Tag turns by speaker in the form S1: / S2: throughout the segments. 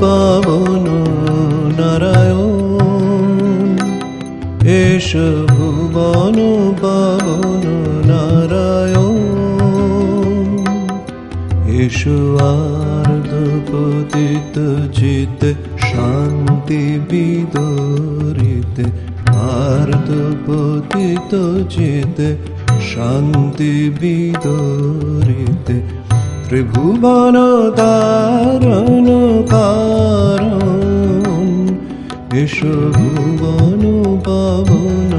S1: পাবন নারায়ণ। এস ভুবন পাবন নারায়ণ। এসো আর্ধ পতিত চিত শান্তি বিদরিতে। আর্ধ পতিত চিত শান্তি বিদরিতে। ত্রিভুবন তারণ কারণ এসো ভুবন পাবন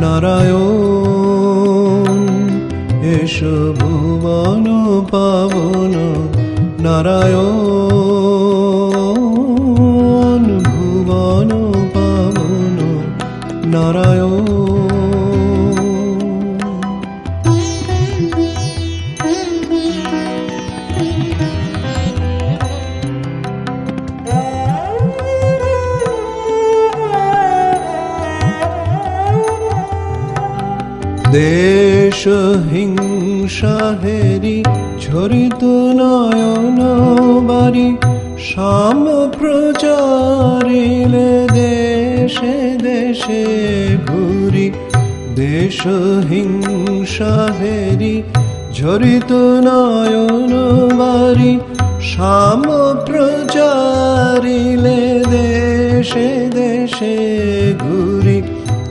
S1: নারায়ণ। এসো ভুবন পাবন নারায়ণ। দেশ হিংসা হেরি, ঝরিত নয়ন বাড়ি সাম প্রচারিলে দেশে দেশে ঘুরি। দেশ হিংসা হেরি, ঝরিত নয়ন বাড়ি সাম প্রচারিলে দেশে দেশে ঘুরি।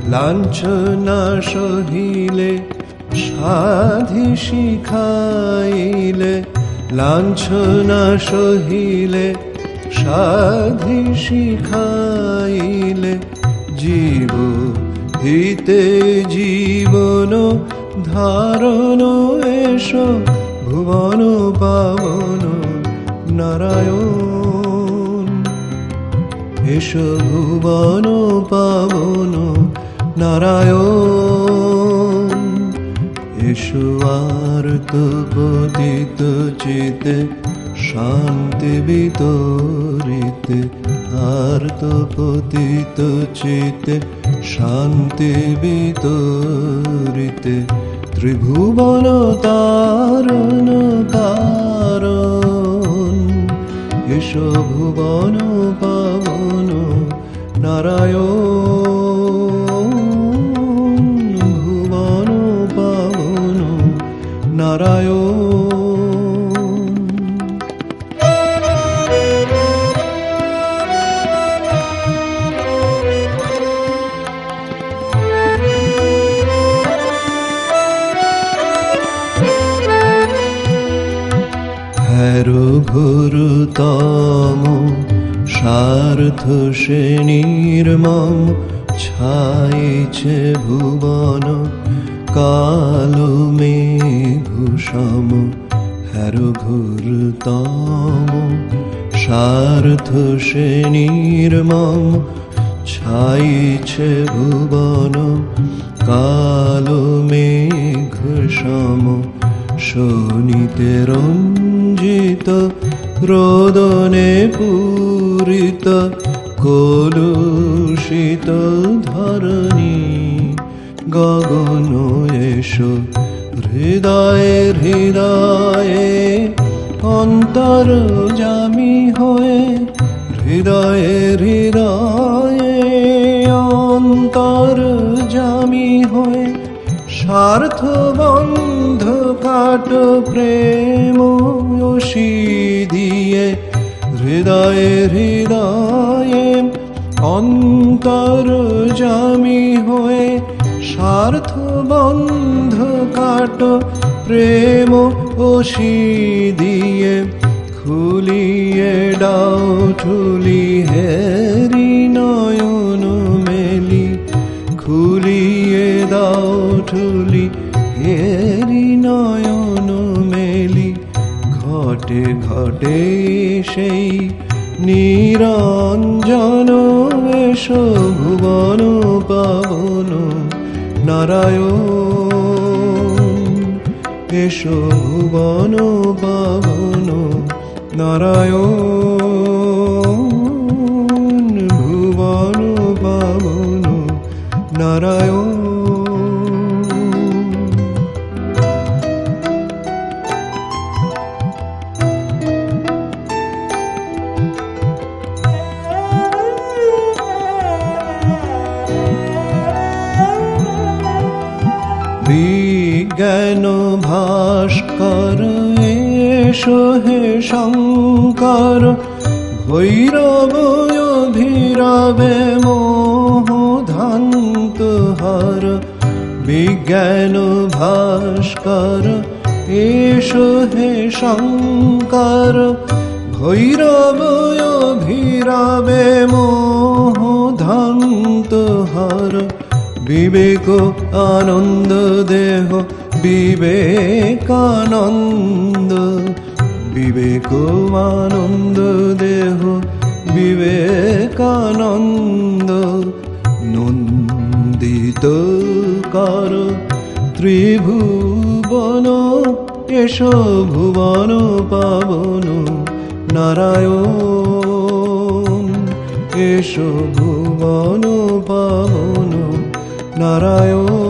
S1: লাঞ্ছনা সহিলে সাধি শিখাইলে, লাঞ্ছনা সহিলে, সাধি শিখাইলে, জীব হিতে জীবন ধারণ এসো, ভুবন পাবন নারায়ণ। এসো ভুবন পাবন নারায়ণ। আর্ত পতিত চিতে শান্তি বিতরিতে আর্ত পতিত চিতে শান্তি বিতরিতে ত্রিভুবন তারণ কারণ এসো ভুবন পাবন নারায়ণ হ্যারো ঘোরতম স্বার্থ সে নির্মম ছাইছে ভুবন কালো হ্যারো ঘোরতম স্বার্থ সে নির্মম ছাইছে ভুবন কালো মেঘ সম শোনিতে রঞ্জিত রোদনে পূরিত কলুষিত ধরণী গগন এসো, হৃদয়ে হৃদয়ে অন্তর জামি হয়ে, হৃদয়ে হৃদয়ে অন্তর জামি হয়ে স্বার্থ বন্ধ কাট প্রেম দিয়ে, হৃদয়ে হৃদয়ে অন্তর জামি স্বার্থ বন্ধ কাট প্রেম অসি দিয়ে খুলিয়ে ডাও ঠুলি হেরি নয়ন মেলি, খুলিয়ে দাও ঠুলি হেরি নয়ন মেলি, ঘটে ঘটে সেই নিরঞ্জন এসো ভুবন পাবন নারায়ণ এসো ভুবন বাবন নারায়ণ ভুবন বাবন নারায়ণ বিজ্ঞান ভাস্কর? এসো হে শঙ্কর, ভৈরব অভিরবে মোহ ধান্ত হর। বিজ্ঞান ভাস্কর, এসো হে শঙ্কর, ভৈরব অভিরবে মোহ ধান্ত হর। বিবেক, আনন্দ, দেহ বিবেকানন্দ বিবেক আনন্দ দেহ বিবেকানন্দ, নন্দিত কর ত্রিভুবন, এসো ভুবন পাবন, নারায়ণ, এসো ভুবন পাবন, নারায়ণ।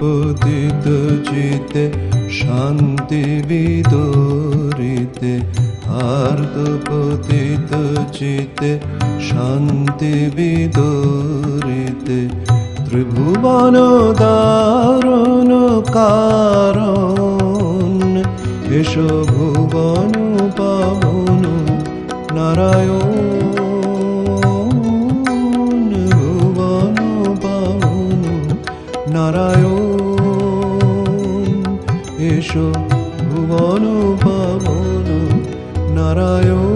S1: পতিত চিতে শান্তি বিদরিতে আর তো পতিত চিতে শান্তি বিদরিতে ত্রিভুবন দারুণ কারণ, এসো ভুবন পাবন নারায়ণ। নারায়ণ এসো ভুবন পাবন নারায়ণ।